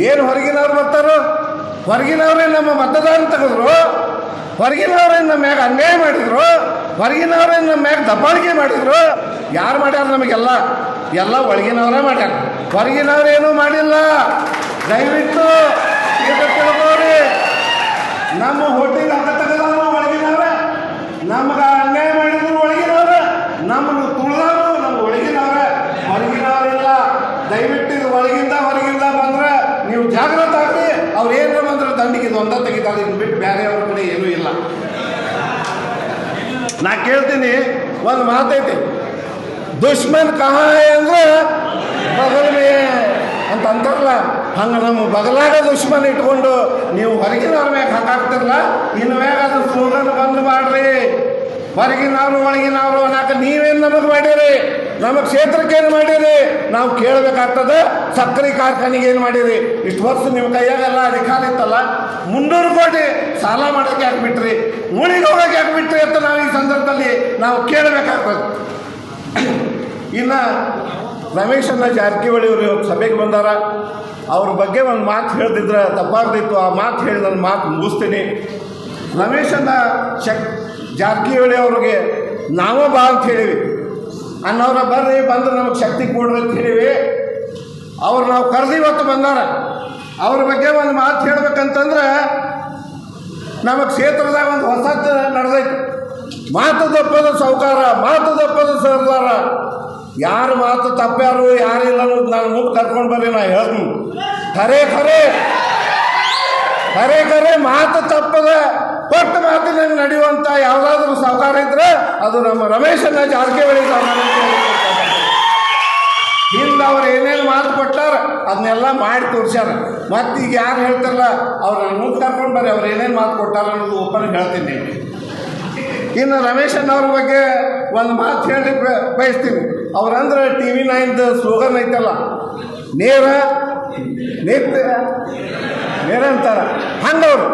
ಏನು ಹೊರಗಿನವ್ರು ಬರ್ತಾರೋ? ಹೊರಗಿನವರೇ ನಮ್ಮ ಮತದಾನ ತೆಗೆದ್ರು. ಹೊರಗಿನವರೇ ನಮ್ಮ ಮ್ಯಾಗ ಅನ್ಯಾಯ ಮಾಡಿದ್ರು. ಹೊರಗಿನವರೇ ನಮ್ಮ ಮ್ಯಾಗ ದಬ್ಬಾಳಿಕೆ ಮಾಡಿದ್ರು. ಯಾರು ಮಾಡ್ಯಾರ ನಮಗೆಲ್ಲ? ಎಲ್ಲ ಒಳಗಿನವರೇ ಮಾಡ್ಯಾರ. ಹೊರಗಿನವರೇನು ಮಾಡಿಲ್ಲ. ದಯವಿಟ್ಟು ತಿಳ್ಕೊಳ್ರಿ. ನಮ್ಮ ಹೊಟ್ಟಿಗೆ ಹಕ್ಕ ತೆಗೆದವರು ಒಳಗಿನವ್ರೆ? ನಮ್ಗೆ ಅನ್ಯಾಯ ಮಾಡಿದ್ರು ಒಳಗಿನವ್ರೆ ನಮ್ಮನ್ನು ತುಳಿದವರು ನಮ್ಮ ಒಳಗಿನವ್ರೆ ಹೊರಗಿನವರಿಲ್ಲ ದಯವಿಟ್ಟು ಇದು ಒಳಗಿಂದ ಹೊರಗಿಂದ ಬಂದ್ರೆ ನೀವು ಜಾಗ್ರತೆ ಆಗ್ರಿ ಅವ್ರು ಏನಾರ ಬಂದ್ರೆ ದಂಡಿಗೆ ಒಂದ ತೆಗಿತಾರೆ ಇದು ಬಿಟ್ಟು ಬೇರೆ ಅವ್ರ ಕಡೆ ಏನೂ ಇಲ್ಲ. ನಾ ಕೇಳ್ತೀನಿ ಒಂದು ಮಾತೈತಿ. ದುಶ್ಮನ್ ಕಹ ಅಂದ್ರೆ ಬಗಲ್ಮೇ ಅಂತ ಅಂತಾರಲ್ಲ ಹಂಗೆ ನಮ್ಮ ಬಗಲಾಗ ದುಶ್ಮನ್ ಇಟ್ಕೊಂಡು ನೀವು ಹೊರಗಿನವ್ರ ಮ್ಯಾಗ ಹಾಕಾಕ್ತಿರಲ್ಲ, ಇನ್ನು ಮ್ಯಾಗ ಅದು ಸ್ಲೋಗನ್ ಬಂದ್ ಮಾಡ್ರಿ. ಹೊರಗಿನವ್ರು ಒಳಗಿನವರು ಅನ್ನಕ ನೀವೇನು ನಮಗೆ ಮಾಡಿರಿ? ನಮ್ಮ ಕ್ಷೇತ್ರಕ್ಕೆ ಏನು ಮಾಡಿರಿ? ನಾವು ಕೇಳಬೇಕಾಗ್ತದೆ, ಸಕ್ಕರೆ ಕಾರ್ಖಾನೆಗೆ ಏನು ಮಾಡಿರಿ? ಇಷ್ಟು ವರ್ಷ ನಿಮ್ಮ ಕೈಯಾಗೆಲ್ಲ ಅಧಿಕಾರ ಇತ್ತಲ್ಲ? ಮುನ್ನೂರು ಕೋಟಿ ಸಾಲ ಮಾಡೋಕೆ ಯಾಕೆ ಬಿಟ್ರಿ? ಉಳಿಗೆ ಹೋಗಕ್ಕೆ ಯಾಕೆ ಬಿಟ್ರಿ ಅಂತ ನಾವು ಈ ಸಂದರ್ಭದಲ್ಲಿ ನಾವು ಕೇಳಬೇಕಾಗ್ತದೆ. ಇನ್ನು ರಮೇಶನ್ನ ಜಾರಕಿಹೊಳಿ ಅವರು ಇವತ್ತು ಸಭೆಗೆ ಬಂದಾರ. ಅವ್ರ ಬಗ್ಗೆ ಒಂದು ಮಾತು ಹೇಳ್ದಿದ್ರೆ ತಪ್ಪಾಗ್ದಿತ್ತು. ಆ ಮಾತು ಹೇಳಿ ನನ್ನ ಮಾತು ಮುಗಿಸ್ತೀನಿ. ರಮೇಶನ್ನ ಶಕ್ ಜಾರಕಿಹೊಳಿ ಅವ್ರಿಗೆ, ನಾವೇ ಬಾ ಅಂತ ಹೇಳಿವಿ ಅನ್ನೋರ ಬರ್ರಿ, ಬಂದ್ರೆ ನಮಗೆ ಶಕ್ತಿ ಕೊಡ್ರಿ ಅಂತ ಹೇಳಿವಿ ಅವ್ರು ನಾವು ಕರೆದು ಇವತ್ತು ಬಂದಾರ. ಅವ್ರ ಬಗ್ಗೆ ಒಂದು ಮಾತು ಹೇಳ್ಬೇಕಂತಂದ್ರೆ ನಮ್ಮ ಕ್ಷೇತ್ರದಾಗ ಒಂದು ಹೊಸ ನಡೆದೈತೆ. ಮಾತು ದಪ್ಪದ ಸೌಕಾರ, ಮಾತು ತಪ್ಪದ ಸರ್ದಾರ. ಯಾರು ಮಾತು ತಪ್ಪ್ಯಾರು ಯಾರಿಲ್ಲ ಅನ್ನೋದು ನಾನು ಮುಂದೆ ಕರ್ಕೊಂಡು ಬರ್ರಿ, ನಾ ಹೇಳ್ತೀನಿ. ಖರೆ ಖರೆ. ಖರೆ ಖರೆ, ಮಾತು ತಪ್ಪದ ನಡೆಯುವಂಥ ಯಾವುದಾದ್ರೂ ಸಹಕಾರ ಇದ್ರೆ ಅದು ನಮ್ಮ ರಮೇಶನ್ನ ಜಾರಕಿಹೊಳಿ ಹಿಂದೆ ಅವ್ರು ಏನೇನು ಮಾತು ಕೊಟ್ಟಾರ, ಅದನ್ನೆಲ್ಲ ಮಾಡಿ ತೋರ್ಸ್ಯಾರ. ಮತ್ತೆ ಈಗ ಯಾರು ಹೇಳ್ತಾರಲ್ಲ, ಅವ್ರು ಮುಂದೆ ಕರ್ಕೊಂಡು ಬರ್ರಿ, ಅವ್ರು ಏನೇನು ಮಾತು ಕೊಟ್ಟಾರ ಅನ್ನೋದು ಓಪನ್ ಹೇಳ್ತೀನಿ ಇನ್ನು ರಮೇಶ್ ಅಣ್ಣವ್ರ ಬಗ್ಗೆ ಒಂದು ಮಾತು ಹೇಳಿ ಬಯಸ್ತೀನಿ. ಅವ್ರಂದ್ರೆ ಟಿ ವಿ ನೈನ್ದು ಸ್ಲೋಗನ್ ಐತಲ್ಲ, ನೇರ ನೇರ ನೇರ ಅಂತಾರ ಹಂಗವ್ರು,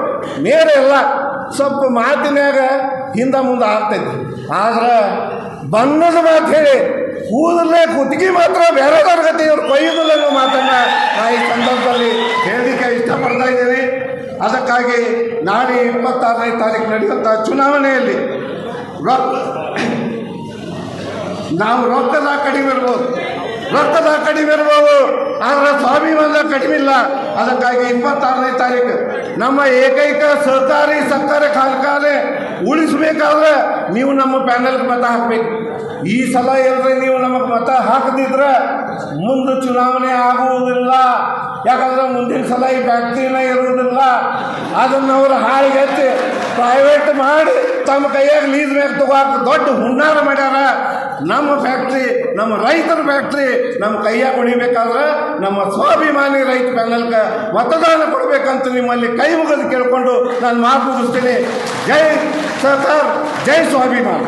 ನೇರ ಎಲ್ಲ ಸ್ವಲ್ಪ ಮಾತಿನ್ಯಾಗ ಹಿಂದ ಮುಂದೆ ಆಗ್ತೈತಿ. ಆದ್ರೆ ಬಣ್ಣದ ಮಾತು ಹೇಳಿ ಕೂದಲೇ ಕುತ್ತಿಗೆ ಮಾತ್ರ ಬೇರೆ ತರಗತಿ ಇವ್ರು ಕೊಯ್ಯುದಿಲ್ಲ ಅನ್ನೋ ಮಾತನ್ನ ನಾ ಈ ಸಂದರ್ಭದಲ್ಲಿ ಹೇಳಲಿಕ್ಕೆ ಇಷ್ಟಪಡ್ತಾ ಇದ್ದೀನಿ. ಅದಕ್ಕಾಗಿ ನಾಳೆ ಇಪ್ಪತ್ತಾರನೇ ತಾರೀಕು ನಡೆಯುವಂಥ ಚುನಾವಣೆಯಲ್ಲಿ ನಾವು ರೊಕ್ಕದ ಕಡಿಮೆ ಇರ್ಬೋದು. ರೊಕ್ಕದ ಕಡಿಮೆ ಇರ್ಬೋದು ಸ್ವಾಮಿ ಸ್ವಾಭಿಮಾನ ಕಡಿಮೆ ಇಲ್ಲ. ಅದಕ್ಕಾಗಿ ಇಪ್ಪತ್ತಾರನೇ ತಾರೀಕು. ನಮ್ಮ ಏಕೈಕ ಸಹಕಾರಿ ಸರ್ಕಾರಿ ಕಾರ್ಖಾನೆ ಉಳಿಸ್ಬೇಕಾದ್ರೆ ನೀವು ನಮ್ಮ ಪ್ಯಾನಲ್ಗೆ ಮತ ಹಾಕಬೇಕು. ಈ ಸಲ ಎಲ್ಲರೂ ನೀವು ನಮಗೆ ಮತ ಹಾಕದಿದ್ರೆ ಮುಂದೆ ಚುನಾವಣೆ ಆಗುವುದಿಲ್ಲ. ಯಾಕಂದ್ರೆ ಮುಂದಿನ ಸಲ ಈ ಫ್ಯಾಕ್ಟ್ರಿನ ಇರುವುದಿಲ್ಲ. ಅದನ್ನು ಅವರು ಹಾಳಿಗೆ ಪ್ರೈವೇಟ್ ಮಾಡಿ ತಮ್ಮ ಕೈಯಾಗ ಲೀಸ್ ಮೇಲೆ ತಗೋಕ ದೊಡ್ಡ ಹುನ್ನಾರ ಮಾಡ್ಯಾರ. ನಮ್ಮ ಫ್ಯಾಕ್ಟ್ರಿ ನಮ್ಮ ರೈತರ ಫ್ಯಾಕ್ಟ್ರಿ ನಮ್ಮ ಕೈಯಾಗ ಉಳಿಬೇಕಾದ್ರೆ ನಮ್ಮ ಸ್ವಾಭಿಮಾನಿ ರೈತ ಪ್ಯಾನಲ್ಗೆ ಮತದಾನ ಕೊಡಬೇಕಂತ ನಿಮ್ಮಲ್ಲಿ ಕೈ ಮುಗಿದು ಕೇಳಿಕೊಂಡು ನಾನು ಮಾತು ಮುಗಿಸ್ತೀನಿ. ಜೈ ಸರ್ಕಾರ ಜೈ ಸ್ವಾಭಿಮಾನ.